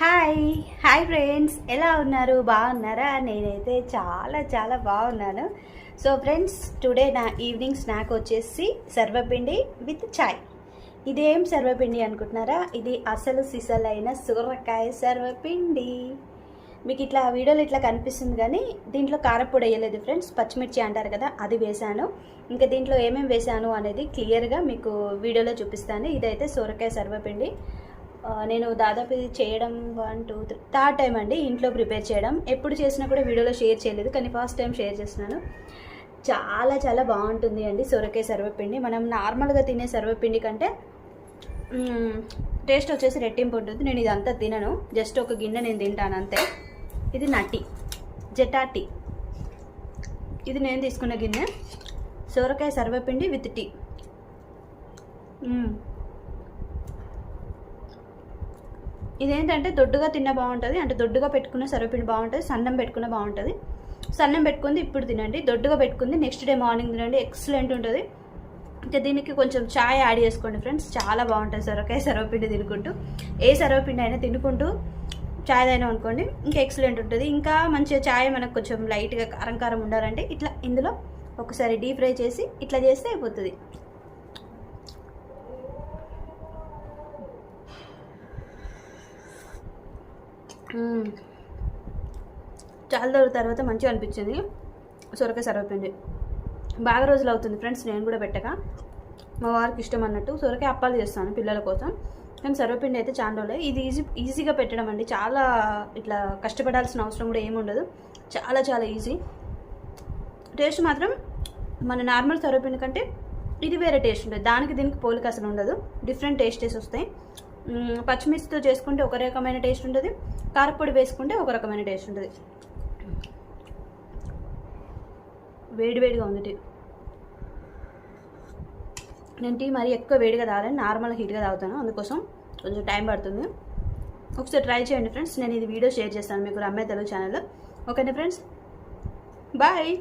Hi hi friends ఎలా ఉన్నారు? బాగున్నారా? నేనైతే చాలా చాలా బాగున్నాను. సో ఫ్రెండ్స్ టుడే నా ఈవినింగ్ స్నాక్ వచ్చేసి సర్వపిండి విత్ చాయ్ ఇదేం సర్వపిండి అనుకుంటున్నారా? ఇది అసలు సిసలైన సూరకాయ సర్వపిండి. మీకు ఇట్లా వీడియోలో ఇట్లా కనిపిస్తుంది కానీ దీంట్లో కారపొడి వేయలేదు ఫ్రెండ్స్ పచ్చిమిర్చి అంటారు కదా అది వేశాను. ఇంకా దీంట్లో ఏమేమి వేశాను అనేది క్లియర్గా మీకు వీడియోలో చూపిస్తాను. ఇదైతే సూరకాయ సర్వపిండి. నేను దాదాపు ఇది చేయడం one two three third time అండి ఇంట్లో ప్రిపేర్ చేయడం. ఎప్పుడు చేసినా కూడా వీడియోలో షేర్ చేయలేదు కానీ ఫస్ట్ టైం షేర్ చేస్తున్నాను. చాలా చాలా బాగుంటుంది అండి సొరకాయ సర్వపిండి. మనం నార్మల్గా తినే సర్వపిండి కంటే టేస్ట్ వచ్చేసి రెట్టింపు ఉంటుంది. నేను ఇదంతా తినను. జస్ట్ ఒక గిన్నె నేను తింటాను అంతే. ఇది నటి జటాటి ఇది నేను తీసుకున్న గిన్నె. సొరకాయ సర్వపిండి విత్ టీ. ఇదేంటంటే దొడ్డుగా తిన్న బాగుంటుంది అంటే దొడ్డుగా పెట్టుకున్న సర్వపిండి బాగుంటుంది సన్నం పెట్టుకున్న బాగుంటుంది. సన్నం పెట్టుకుంది ఇప్పుడు తినండి. దొడ్డుగా పెట్టుకుంది నెక్స్ట్ డే మార్నింగ్ తినండి. ఎక్సలెంట్ ఉంటుంది. ఇంకా దీనికి కొంచెం చాయ్ యాడ్ చేసుకోండి ఫ్రెండ్స్ చాలా బాగుంటుంది సొరకాయ సర్వపిండి తినుకుంటూ. ఏ సర్వపిండి అయినా తినుకుంటూ చాయ్ అయినా అనుకోండి ఇంకా ఎక్సలెంట్ ఉంటుంది. ఇంకా మంచిగా చాయ్ మనకు కొంచెం లైట్గా కారం కారం ఉండాలంటే ఇట్లా ఇందులో ఒకసారి డీప్ ఫ్రై చేసి ఇట్లా చేస్తే అయిపోతుంది. చాలా రోజుల తర్వాత మంచిగా అనిపించింది. సొరకాయ సర్వపిండి. బాగా రోజులు అవుతుంది ఫ్రెండ్స్ నేను కూడా పెట్టక. మా వారికి ఇష్టం అన్నట్టు సొరకాయ అప్పాలు చేస్తాను పిల్లల కోసం. కానీ సర్వపిండి అయితే చాలా రోజులే. ఇది ఈజీ ఈజీగా పెట్టడం అండి. చాలా ఇట్లా కష్టపడాల్సిన అవసరం కూడా ఏముండదు చాలా చాలా ఈజీ. టేస్ట్ మాత్రం మన నార్మల్ సర్వపిండి కంటే ఇది వేరే టేస్ట్ ఉంటుంది. దానికి దీనికి పోలిక అసలు ఉండదు. డిఫరెంట్ టేస్టెస్ వస్తాయి. పచ్చిమిర్చితో చేసుకుంటే ఒక రకమైన టేస్ట్ ఉంటుంది కారపొడి వేసుకుంటే ఒక రకమైన టేస్ట్ ఉంటుంది. వేడి వేడిగా ఉంది టీ. నేను టీ మరీ ఎక్కువ వేడిగా తాగలేను నార్మల్ హీట్గా తాగుతాను అందుకోసం కొంచెం టైం పడుతుంది. ఒకసారి ట్రై చేయండి ఫ్రెండ్స్ నేను ఇది వీడియో షేర్ చేస్తాను మీకు రమ్మే తెలుగు ఛానల్లో. ఓకేనా ఫ్రెండ్స్? బాయ్!